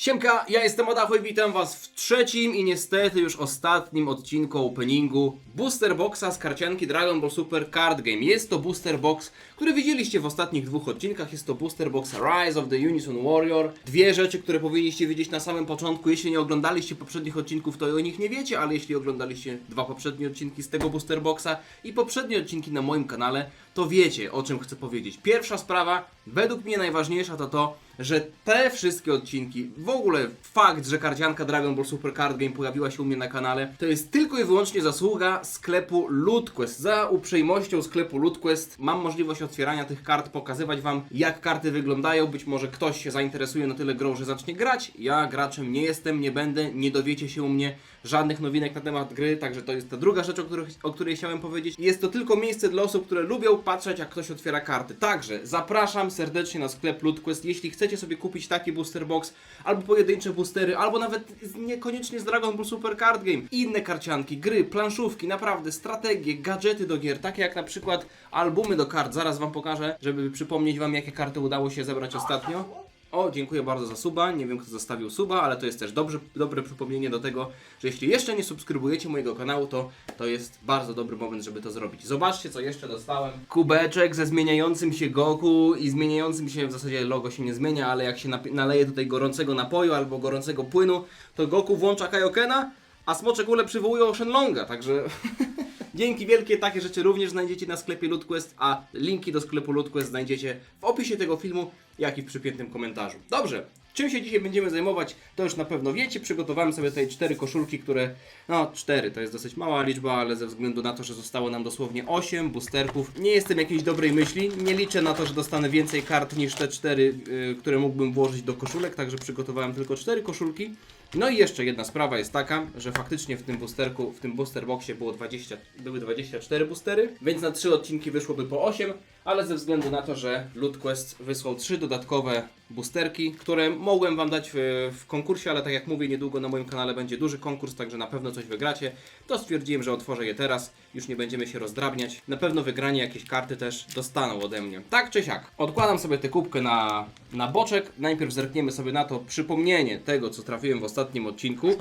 Siemka, ja jestem Odacho i witam was w trzecim i niestety już ostatnim odcinku openingu Booster Boxa z karcianki Dragon Ball Super Card Game. Jest to Booster Box, który widzieliście w ostatnich dwóch odcinkach. Jest to Booster Box Rise of the Unison Warrior. Dwie rzeczy, które powinniście wiedzieć na samym początku. Jeśli nie oglądaliście poprzednich odcinków, to o nich nie wiecie, ale jeśli oglądaliście dwa poprzednie odcinki z tego Booster Boxa i poprzednie odcinki na moim kanale, to wiecie o czym chcę powiedzieć. Pierwsza sprawa, według mnie najważniejsza to to, że te wszystkie odcinki, w ogóle fakt, że karcianka Dragon Ball Super Card Game pojawiła się u mnie na kanale, to jest tylko i wyłącznie zasługa sklepu LootQuest. Za uprzejmością sklepu LootQuest mam możliwość otwierania tych kart, pokazywać wam jak karty wyglądają. Być może ktoś się zainteresuje na tyle grą, że zacznie grać. Ja graczem nie jestem, nie będę, nie dowiecie się u mnie żadnych nowinek na temat gry, także to jest ta druga rzecz, o, których, o której chciałem powiedzieć. Jest to tylko miejsce dla osób, które lubią patrzeć, jak ktoś otwiera karty. Także zapraszam serdecznie na sklep LootQuest. Jeśli chcecie sobie kupić taki booster box, albo pojedyncze boostery, albo nawet niekoniecznie z Dragon Ball Super Card Game, inne karcianki, gry, planszówki, naprawdę strategie, gadżety do gier, takie jak na przykład albumy do kart. Zaraz wam pokażę, żeby przypomnieć wam, jakie karty udało się zebrać ostatnio. O, dziękuję bardzo za suba. Nie wiem, kto zostawił suba, ale to jest też dobrze, dobre przypomnienie do tego, że jeśli jeszcze nie subskrybujecie mojego kanału, to to jest bardzo dobry moment, żeby to zrobić. Zobaczcie, co jeszcze dostałem. Kubeczek ze zmieniającym się Goku i zmieniającym się, w zasadzie logo się nie zmienia, ale jak się naleje tutaj gorącego napoju albo gorącego płynu, to Goku włącza Kaiokena, a Smocze Kule przywołują Shenlonga, także... Dzięki wielkie, takie rzeczy również znajdziecie na sklepie LootQuest, a linki do sklepu LootQuest znajdziecie w opisie tego filmu, jak i w przypiętym komentarzu. Dobrze, czym się dzisiaj będziemy zajmować, to już na pewno wiecie. Przygotowałem sobie tutaj cztery koszulki, które, no cztery, to jest dosyć mała liczba, ale ze względu na to, że zostało nam dosłownie 8 boosterków, nie jestem jakiejś dobrej myśli, nie liczę na to, że dostanę więcej kart niż te cztery, yy, które mógłbym włożyć do koszulek, także przygotowałem tylko cztery koszulki. No i jeszcze jedna sprawa jest taka, że faktycznie w tym boosterku, w tym booster boxie było 20, były 24 boostery, więc na 3 odcinki wyszłoby po 8, ale ze względu na to, że LootQuest wysłał 3 dodatkowe boosterki, które mogłem wam dać w, w konkursie, ale tak jak mówię, niedługo na moim kanale będzie duży konkurs, także na pewno coś wygracie, to stwierdziłem, że otworzę je teraz, już nie będziemy się rozdrabniać. Na pewno wygranie jakieś karty też dostaną ode mnie. Tak czy siak, odkładam sobie tę kubkę na, na boczek, najpierw zerkniemy sobie na to przypomnienie tego, co trafiłem w ostatnim odcinku.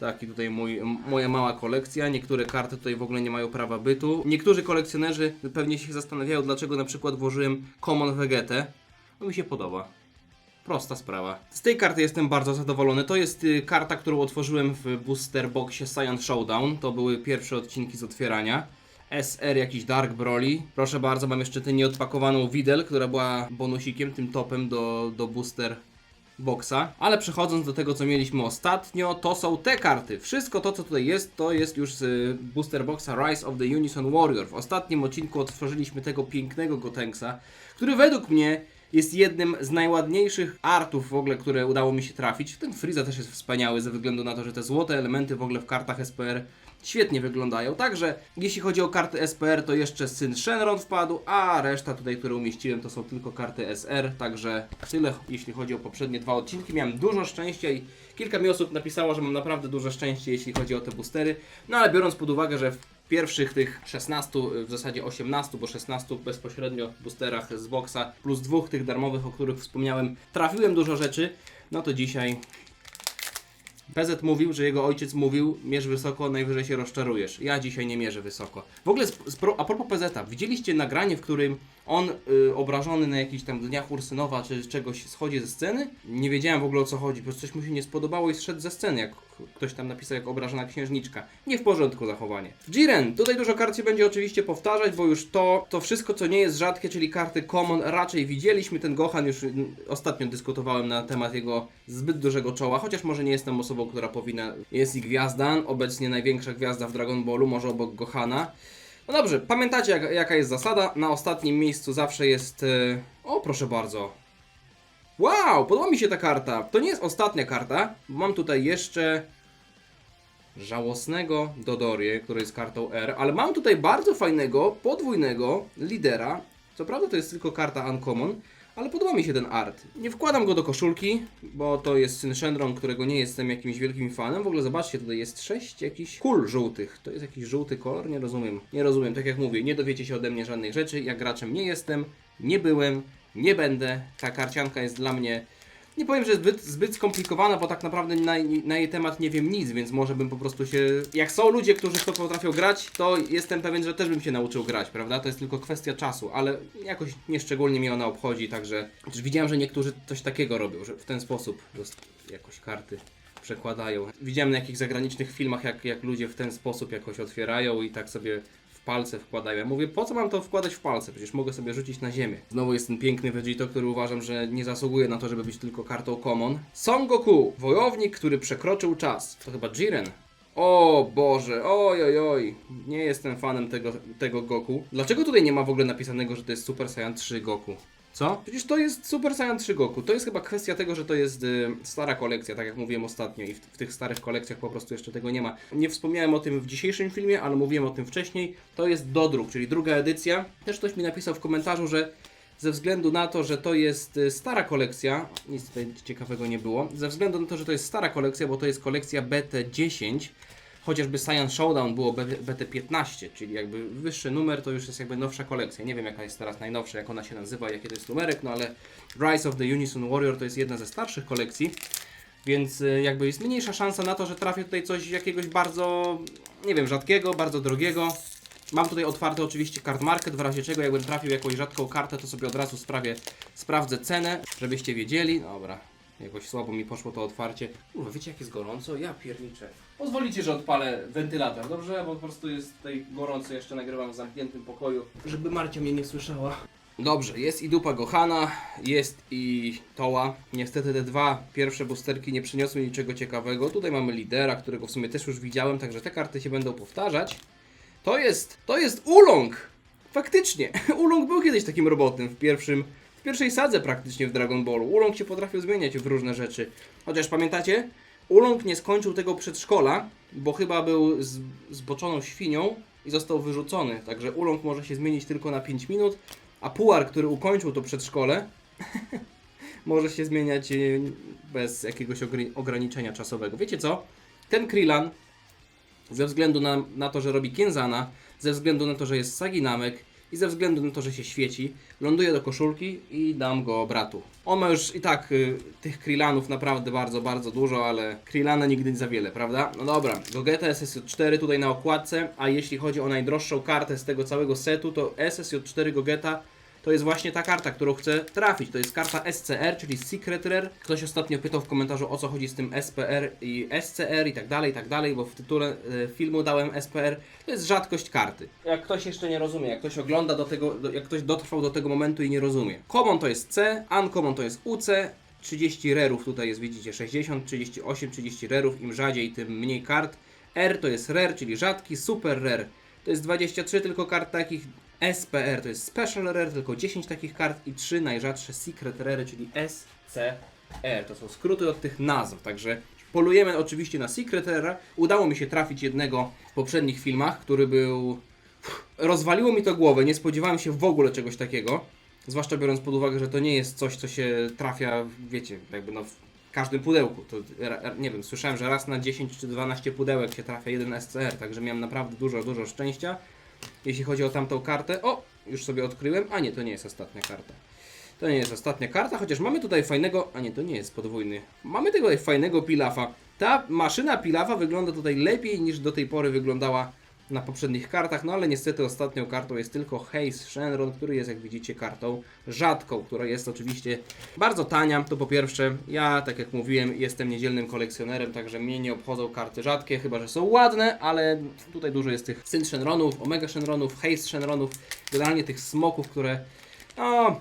Taki tutaj mój, moja mała kolekcja. Niektóre karty tutaj w ogóle nie mają prawa bytu. Niektórzy kolekcjonerzy pewnie się zastanawiają, dlaczego na przykład włożyłem Common Vegetę. No mi się podoba. Prosta sprawa. Z tej karty jestem bardzo zadowolony. To jest y, karta, którą otworzyłem w booster boxie Science Showdown. To były pierwsze odcinki z otwierania. SR jakiś Dark Broly. Proszę bardzo, mam jeszcze tę nieodpakowaną Widel, która była bonusikiem, tym topem do, do booster boxa. Ale przechodząc do tego, co mieliśmy ostatnio, to są te karty. Wszystko to, co tutaj jest, to jest już z y, booster boxa Rise of the Unison Warrior. W ostatnim odcinku otworzyliśmy tego pięknego Gotenksa, który według mnie jest jednym z najładniejszych artów w ogóle, które udało mi się trafić. Ten Frieza też jest wspaniały ze względu na to, że te złote elementy w ogóle w kartach SPR świetnie wyglądają. Także jeśli chodzi o karty SPR, to jeszcze syn Shenron wpadł, a reszta tutaj, które umieściłem, to są tylko karty SR. Także tyle, jeśli chodzi o poprzednie dwa odcinki. Miałem dużo szczęścia i kilka mi osób napisało, że mam naprawdę dużo szczęścia, jeśli chodzi o te boostery. No ale biorąc pod uwagę, że w pierwszych tych 16, w zasadzie 18, bo 16 bezpośrednio boosterach z boxa, plus dwóch tych darmowych, o których wspomniałem, trafiłem dużo rzeczy, no to dzisiaj PZ mówił, że jego ojciec mówił, mierz wysoko, najwyżej się rozczarujesz. Ja dzisiaj nie mierzę wysoko. W ogóle, a propos PZ, widzieliście nagranie, w którym on y, obrażony na jakichś tam dniach Ursynowa czy czegoś schodzi ze sceny? Nie wiedziałem w ogóle o co chodzi, po prostu coś mu się nie spodobało i zszedł ze sceny, jak ktoś tam napisał jak obrażona księżniczka. Nie w porządku zachowanie. Jiren, tutaj dużo kart się będzie oczywiście powtarzać, bo już to, to wszystko co nie jest rzadkie, czyli karty common raczej widzieliśmy. Ten Gohan już y, ostatnio dyskutowałem na temat jego zbyt dużego czoła, chociaż może nie jestem osobą, która powinna... Jest i gwiazda, obecnie największa gwiazda w Dragon Ballu, może obok Gohana. No dobrze, pamiętacie jak, jaka jest zasada? Na ostatnim miejscu zawsze jest... y, O, proszę bardzo. Wow, podoba mi się ta karta. To nie jest ostatnia karta, mam tutaj jeszcze żałosnego Dodorię, który jest kartą R, ale mam tutaj bardzo fajnego, podwójnego lidera. Co prawda to jest tylko karta Uncommon, ale podoba mi się ten art. Nie wkładam go do koszulki, bo to jest syn Shenron, którego nie jestem jakimś wielkim fanem. W ogóle zobaczcie, tutaj jest sześć jakichś kul żółtych. To jest jakiś żółty kolor? Nie rozumiem. Nie rozumiem, tak jak mówię, nie dowiecie się ode mnie żadnych rzeczy. Ja graczem nie jestem, nie byłem, nie będę. Ta karcianka jest dla mnie nie powiem, że zbyt, zbyt skomplikowana, bo tak naprawdę na, na jej temat nie wiem nic, więc może bym po prostu się... Jak są ludzie, którzy to potrafią grać, to jestem pewien, że też bym się nauczył grać, prawda? To jest tylko kwestia czasu, ale jakoś nieszczególnie mnie ona obchodzi, także... Chociaż widziałem, że niektórzy coś takiego robią, że w ten sposób jakoś karty przekładają. Widziałem na jakichś zagranicznych filmach, jak, jak ludzie w ten sposób jakoś otwierają i tak sobie palce wkładają. Ja mówię, po co mam to wkładać w palce? Przecież mogę sobie rzucić na ziemię. Znowu jest ten piękny Vegito, który uważam, że nie zasługuje na to, żeby być tylko kartą common. Son Goku, wojownik, który przekroczył czas. To chyba Jiren. O Boże, oj, oj, oj. Nie jestem fanem tego, tego Goku. Dlaczego tutaj nie ma w ogóle napisanego, że to jest Super Saiyan 3 Goku? Co? Przecież to jest Super Saiyan 3 Goku. To jest chyba kwestia tego, że to jest y, stara kolekcja, tak jak mówiłem ostatnio i w, w tych starych kolekcjach po prostu jeszcze tego nie ma. Nie wspomniałem o tym w dzisiejszym filmie, ale mówiłem o tym wcześniej. To jest dodruk, czyli druga edycja. Też ktoś mi napisał w komentarzu, że ze względu na to, że to jest y, stara kolekcja, nic tutaj ciekawego nie było, ze względu na to, że to jest stara kolekcja, bo to jest kolekcja BT10, chociażby Science Showdown było B- BT15, czyli jakby wyższy numer to już jest jakby nowsza kolekcja. Nie wiem jaka jest teraz najnowsza, jak ona się nazywa, jaki to jest numerek, no ale Rise of the Unison Warrior to jest jedna ze starszych kolekcji, więc y, jakby jest mniejsza szansa na to, że trafię tutaj coś jakiegoś bardzo, nie wiem, rzadkiego, bardzo drogiego. Mam tutaj otwarty oczywiście card market, w razie czego jakbym trafił jakąś rzadką kartę, to sobie od razu sprawię, sprawdzę cenę, żebyście wiedzieli. Dobra, jakoś słabo mi poszło to otwarcie. Kurwa, wiecie jak jest gorąco? Ja pierniczę. Pozwolicie, że odpalę wentylator, dobrze? Bo po prostu jest tutaj gorąco, jeszcze nagrywam w zamkniętym pokoju, żeby Marcia mnie nie słyszała. Dobrze, jest i dupa Gohana, jest i Toła. Niestety te dwa pierwsze boosterki nie przyniosły niczego ciekawego. Tutaj mamy lidera, którego w sumie też już widziałem, także te karty się będą powtarzać. To jest, to jest Ulong! Faktycznie, Ulong był kiedyś takim robotem w pierwszym, w pierwszej sadze praktycznie w Dragon Ballu. Ulong się potrafił zmieniać w różne rzeczy. Chociaż pamiętacie? Ulong nie skończył tego przedszkola, bo chyba był z, zboczoną świnią i został wyrzucony. Także Ulong może się zmienić tylko na 5 minut, a Puar, który ukończył to przedszkole, może się zmieniać e, bez jakiegoś ograniczenia czasowego. Wiecie co? Ten Krillan ze względu na, na to, że robi Kienzana, ze względu na to, że jest Saginamek i ze względu na to, że się świeci, ląduje do koszulki i dam go bratu. On ma już i tak y, tych Krillanów naprawdę bardzo, bardzo dużo, ale Krillana nigdy nie za wiele, prawda? No dobra, Gogeta SSJ4 tutaj na okładce, a jeśli chodzi o najdroższą kartę z tego całego setu, to SSJ4 Gogeta to jest właśnie ta karta, którą chcę trafić. To jest karta SCR, czyli Secret Rare. Ktoś ostatnio pytał w komentarzu o co chodzi z tym SPR i SCR i tak dalej, i tak dalej, bo w tytule e, filmu dałem SPR. To jest rzadkość karty. Jak ktoś jeszcze nie rozumie, jak ktoś ogląda do tego, jak ktoś dotrwał do tego momentu i nie rozumie. Common to jest C, Uncommon to jest UC, 30 rarów tutaj jest, widzicie, 60, 38, 30 rarów. Im rzadziej, tym mniej kart. R to jest rare, czyli rzadki, super rare. To jest 23 tylko kart takich. SPR to jest Special Rare, tylko 10 takich kart i 3 najrzadsze Secret Rare, czyli SCR. To są skróty od tych nazw, także polujemy oczywiście na Secret Rare. Udało mi się trafić jednego w poprzednich filmach, który był... Rozwaliło mi to głowę, nie spodziewałem się w ogóle czegoś takiego. Zwłaszcza biorąc pod uwagę, że to nie jest coś, co się trafia, wiecie, jakby no w każdym pudełku. To, nie wiem, słyszałem, że raz na 10 czy 12 pudełek się trafia jeden SCR, także miałem naprawdę dużo, dużo szczęścia. Jeśli chodzi o tamtą kartę, o, już sobie odkryłem, a nie, to nie jest ostatnia karta. To nie jest ostatnia karta, chociaż mamy tutaj fajnego, a nie, to nie jest podwójny. Mamy tutaj fajnego pilafa. Ta maszyna pilafa wygląda tutaj lepiej niż do tej pory wyglądała na poprzednich kartach, no ale niestety ostatnią kartą jest tylko Haze Shenron, który jest jak widzicie kartą rzadką, która jest oczywiście bardzo tania, to po pierwsze. Ja, tak jak mówiłem, jestem niedzielnym kolekcjonerem, także mnie nie obchodzą karty rzadkie, chyba że są ładne, ale tutaj dużo jest tych Synth Shenronów, Omega Shenronów, Haze Shenronów, generalnie tych smoków, które no,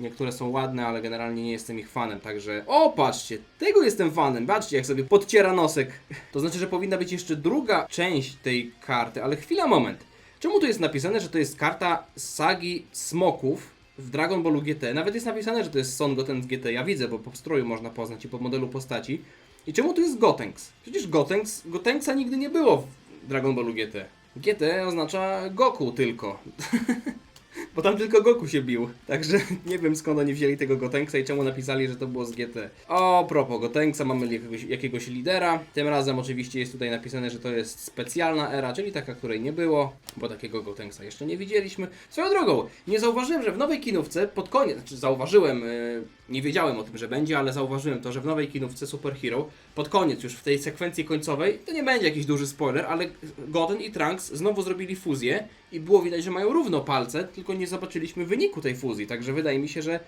Niektóre są ładne, ale generalnie nie jestem ich fanem, także... O, patrzcie! Tego jestem fanem! Patrzcie, jak sobie podciera nosek. To znaczy, że powinna być jeszcze druga część tej karty, ale chwila, moment. Czemu tu jest napisane, że to jest karta sagi smoków w Dragon Ballu GT? Nawet jest napisane, że to jest Son Goten z GT. Ja widzę, bo po stroju można poznać i po modelu postaci. I czemu tu jest Gotenks? Przecież Gotenks, Gotenksa nigdy nie było w Dragon Ballu GT. GT oznacza Goku tylko. Bo tam tylko Goku się bił. Także nie wiem skąd oni wzięli tego Gotenksa i czemu napisali, że to było z GT. O propos Gotenksa, mamy jakiegoś, jakiegoś lidera. Tym razem oczywiście jest tutaj napisane, że to jest specjalna era, czyli taka, której nie było, bo takiego Gotenksa jeszcze nie widzieliśmy. Swoją drogą, nie zauważyłem, że w nowej kinówce pod koniec, znaczy zauważyłem, yy, nie wiedziałem o tym, że będzie, ale zauważyłem to, że w nowej kinówce Super Hero pod koniec, już w tej sekwencji końcowej, to nie będzie jakiś duży spoiler, ale Goten i Trunks znowu zrobili fuzję i było widać, że mają równo palce, tylko nie zobaczyliśmy wyniku tej fuzji, także wydaje mi się, że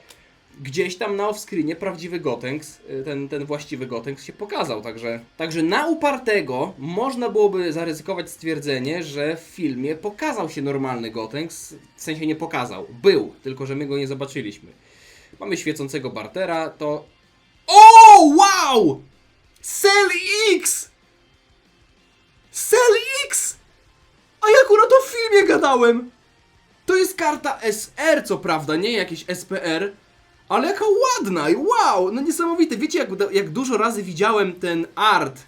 gdzieś tam na offscreenie prawdziwy Gotenks, y, ten, ten właściwy Gotenks się pokazał, także, także na upartego można byłoby zaryzykować stwierdzenie, że w filmie pokazał się normalny Gotenks, w sensie nie pokazał, był, tylko że my go nie zobaczyliśmy. Mamy świecącego Bartera, to... O, wow! Cell X! Cell X! A ja akurat o filmie gadałem! To jest karta SR, co prawda, nie jakiś SPR, ale jaka ładna i wow, no niesamowite. Wiecie, jak, jak dużo razy widziałem ten art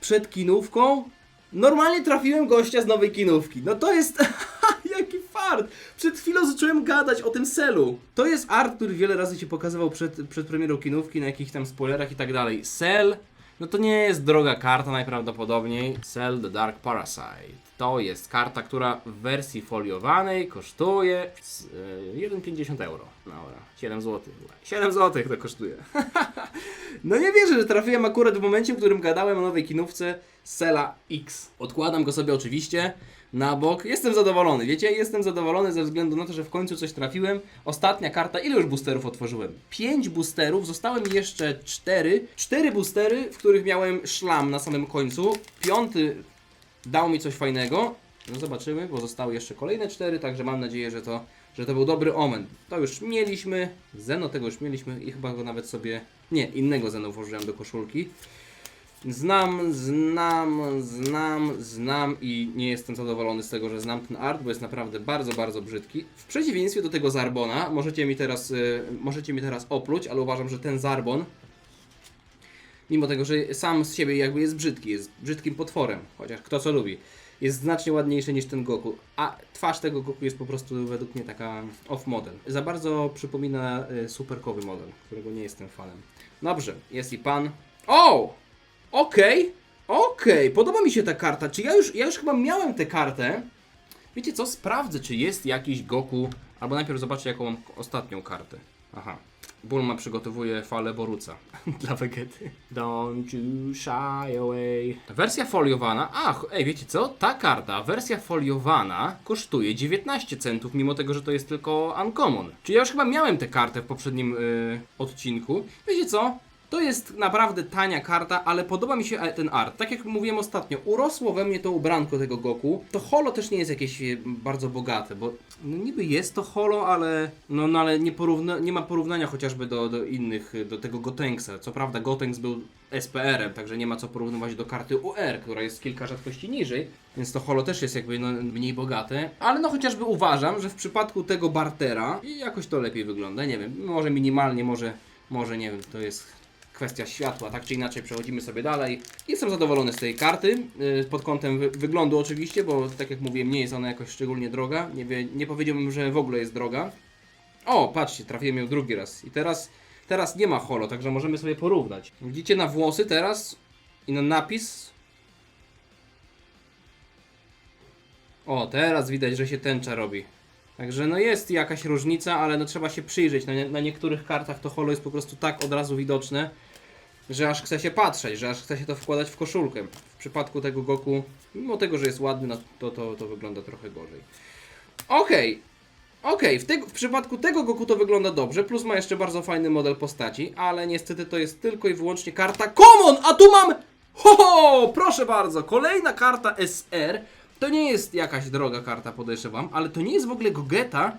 przed kinówką? Normalnie trafiłem gościa z nowej kinówki. No to jest... Jaki fart! Przed chwilą zacząłem gadać o tym selu. To jest art, który wiele razy się pokazywał przed, przed premierą kinówki, na jakichś tam spoilerach i tak dalej. Sel, no to nie jest droga karta najprawdopodobniej. Sel the Dark Parasite. To jest karta, która w wersji foliowanej kosztuje z, e, 1,50 euro. Dobra, 7 zł. 7 zł to kosztuje. no nie wierzę, że trafiłem akurat w momencie, w którym gadałem o nowej kinówce Sela X. Odkładam go sobie oczywiście na bok. Jestem zadowolony, wiecie? Jestem zadowolony ze względu na to, że w końcu coś trafiłem. Ostatnia karta, ile już boosterów otworzyłem? 5 boosterów, zostały mi jeszcze 4. 4 boostery, w których miałem szlam na samym końcu. Piąty dał mi coś fajnego. No zobaczymy, bo zostały jeszcze kolejne 4, także mam nadzieję, że to, że to był dobry omen. To już mieliśmy, Zeno tego już mieliśmy i chyba go nawet sobie... Nie, innego Zeno włożyłem do koszulki. Znam, znam, znam, znam i nie jestem zadowolony z tego, że znam ten art, bo jest naprawdę bardzo, bardzo brzydki. W przeciwieństwie do tego Zarbona, możecie mi teraz, y, możecie mi teraz opluć, ale uważam, że ten Zarbon, mimo tego, że sam z siebie jakby jest brzydki, jest brzydkim potworem, chociaż kto co lubi, jest znacznie ładniejszy niż ten Goku, a twarz tego Goku jest po prostu według mnie taka off-model. Za bardzo przypomina y, superkowy model, którego nie jestem fanem. Dobrze, jest i pan. O! Okej, okej, podoba mi się ta karta. Czy ja już, ja już chyba miałem tę kartę? Wiecie co, sprawdzę, czy jest jakiś Goku, albo najpierw zobaczę, jaką mam ostatnią kartę. Aha. Bulma przygotowuje falę Boruca dla Vegety. Don't you shy away. Wersja foliowana. Ach, ej, wiecie co? Ta karta, wersja foliowana, kosztuje 19 centów, mimo tego, że to jest tylko uncommon. Czyli ja już chyba miałem tę kartę w poprzednim yy, odcinku. Wiecie co? To jest naprawdę tania karta, ale podoba mi się e, ten art. Tak jak mówiłem ostatnio, urosło we mnie to ubranko tego Goku. To holo też nie jest jakieś e, bardzo bogate, bo no niby jest to holo, ale no, no ale nie, porówna, nie ma porównania chociażby do, do innych, e, do tego Gotenksa. Co prawda Gotenks był SPR-em, także nie ma co porównywać do karty UR, która jest kilka rzadkości niżej, więc to holo też jest jakby no, mniej bogate. Ale no chociażby uważam, że w przypadku tego Bartera jakoś to lepiej wygląda. Nie wiem, może minimalnie, może, może nie wiem, to jest kwestia światła, tak czy inaczej przechodzimy sobie dalej. Jestem zadowolony z tej karty, yy, pod kątem wy wyglądu oczywiście, bo tak jak mówiłem, nie jest ona jakoś szczególnie droga. Nie, wie, nie powiedziałbym, że w ogóle jest droga. O, patrzcie, trafiłem ją drugi raz. I teraz, teraz nie ma holo, także możemy sobie porównać. Widzicie na włosy teraz i na napis. O, teraz widać, że się tęcza robi. Także no jest jakaś różnica, ale no trzeba się przyjrzeć. Na, na niektórych kartach to holo jest po prostu tak od razu widoczne, że aż chce się patrzeć, że aż chce się to wkładać w koszulkę. W przypadku tego Goku, mimo tego, że jest ładny, no to, to, to wygląda trochę gorzej. Okej. Okej, w, tego- w przypadku tego Goku to wygląda dobrze, plus ma jeszcze bardzo fajny model postaci, ale niestety to jest tylko i wyłącznie karta Common, a tu mam... Ho, ho, proszę bardzo, kolejna karta SR. To nie jest jakaś droga karta, podejrzewam, ale to nie jest w ogóle Gogeta.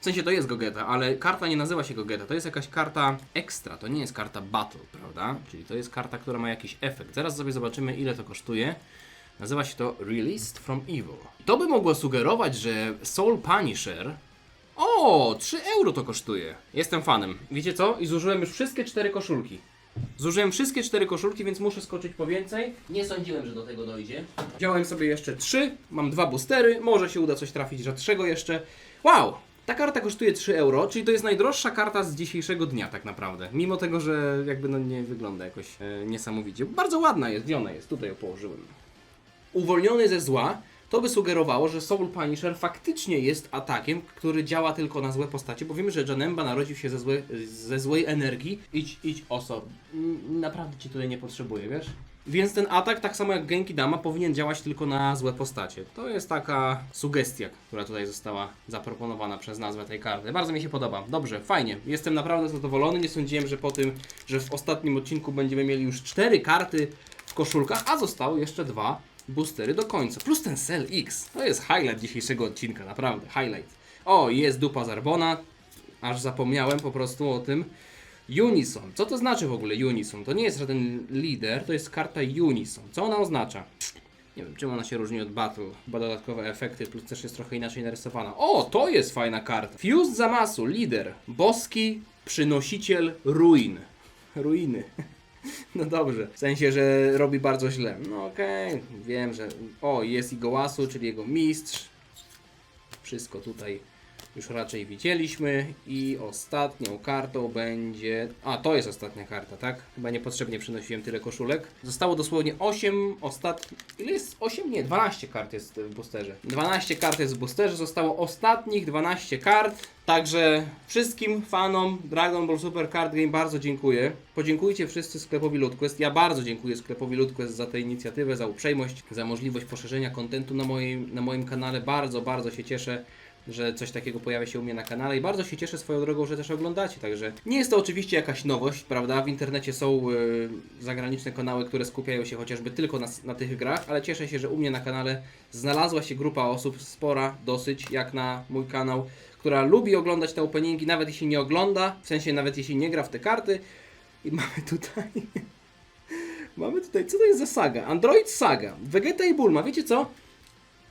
W sensie to jest Gogeta, ale karta nie nazywa się Gogeta. To jest jakaś karta ekstra, to nie jest karta Battle, prawda? Czyli to jest karta, która ma jakiś efekt. Zaraz sobie zobaczymy, ile to kosztuje. Nazywa się to Released from Evil. To by mogło sugerować, że Soul Punisher. O, 3 euro to kosztuje. Jestem fanem. Wiecie co? I zużyłem już wszystkie cztery koszulki. Zużyłem wszystkie cztery koszulki, więc muszę skoczyć po więcej. Nie sądziłem, że do tego dojdzie. Wziąłem sobie jeszcze trzy, mam dwa boostery, może się uda coś trafić rzadszego jeszcze. Wow! Ta karta kosztuje 3 euro, czyli to jest najdroższa karta z dzisiejszego dnia tak naprawdę. Mimo tego, że jakby no nie wygląda jakoś e, niesamowicie. Bardzo ładna jest, gdzie ona jest? Tutaj ją położyłem. Uwolniony ze zła, to by sugerowało, że Soul Punisher faktycznie jest atakiem, który działa tylko na złe postacie, bo wiemy, że Janemba narodził się ze, złe, ze złej energii. Idź, idź oso. Naprawdę ci tutaj nie potrzebuję, wiesz? Więc ten atak, tak samo jak Genki Dama, powinien działać tylko na złe postacie. To jest taka sugestia, która tutaj została zaproponowana przez nazwę tej karty. Bardzo mi się podoba. Dobrze, fajnie. Jestem naprawdę zadowolony. Nie sądziłem, że po tym, że w ostatnim odcinku będziemy mieli już cztery karty w koszulkach, a zostały jeszcze dwa boostery do końca. Plus ten Cell X. To jest highlight dzisiejszego odcinka, naprawdę. Highlight. O, jest dupa Zarbona. Aż zapomniałem po prostu o tym. Unison. Co to znaczy w ogóle Unison? To nie jest żaden lider, to jest karta Unison. Co ona oznacza? Nie wiem, czym ona się różni od Battle. Chyba dodatkowe efekty, plus też jest trochę inaczej narysowana. O, to jest fajna karta. Fused Zamasu, lider. Boski przynosiciel ruin. Ruiny. No dobrze. W sensie, że robi bardzo źle. No okej, wiem, że... O, jest Igołasu, czyli jego mistrz. Wszystko tutaj już raczej widzieliśmy. I ostatnią kartą będzie. A, to jest ostatnia karta, tak? Chyba niepotrzebnie przynosiłem tyle koszulek. Zostało dosłownie 8 ostatnich. Ile jest? 8? Nie, 12 kart jest w boosterze. 12 kart jest w boosterze, zostało ostatnich 12 kart. Także wszystkim fanom Dragon Ball Super Card Game bardzo dziękuję. Podziękujcie wszyscy sklepowi LootQuest. Ja bardzo dziękuję sklepowi LootQuest za tę inicjatywę, za uprzejmość, za możliwość poszerzenia kontentu na moim, na moim kanale. Bardzo, bardzo się cieszę że coś takiego pojawia się u mnie na kanale i bardzo się cieszę swoją drogą, że też oglądacie, także nie jest to oczywiście jakaś nowość, prawda? W internecie są y, zagraniczne kanały, które skupiają się chociażby tylko na, na tych grach, ale cieszę się, że u mnie na kanale znalazła się grupa osób, spora dosyć, jak na mój kanał, która lubi oglądać te openingi, nawet jeśli nie ogląda, w sensie nawet jeśli nie gra w te karty. I mamy tutaj... mamy tutaj, co to jest za saga? Android Saga, Vegeta i Bulma, wiecie co?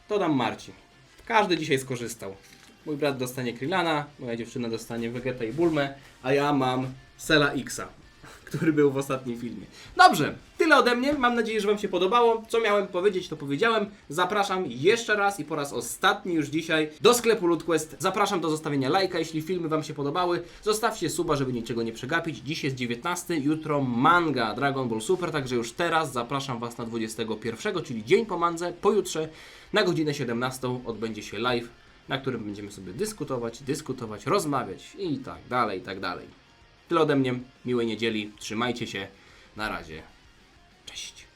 To dam Marci. Każdy dzisiaj skorzystał. Mój brat dostanie Krillana, moja dziewczyna dostanie Vegeta i Bulmę, a ja mam Sela Xa, który był w ostatnim filmie. Dobrze, tyle ode mnie. Mam nadzieję, że Wam się podobało. Co miałem powiedzieć, to powiedziałem. Zapraszam jeszcze raz i po raz ostatni już dzisiaj do sklepu LootQuest. Zapraszam do zostawienia lajka, jeśli filmy Wam się podobały. Zostawcie suba, żeby niczego nie przegapić. Dziś jest 19, jutro manga Dragon Ball Super, także już teraz zapraszam Was na 21, czyli dzień po mandze. Pojutrze na godzinę 17 odbędzie się live, na którym będziemy sobie dyskutować, dyskutować, rozmawiać i tak dalej, i tak dalej. Tyle ode mnie. Miłej niedzieli. Trzymajcie się. Na razie. Cześć.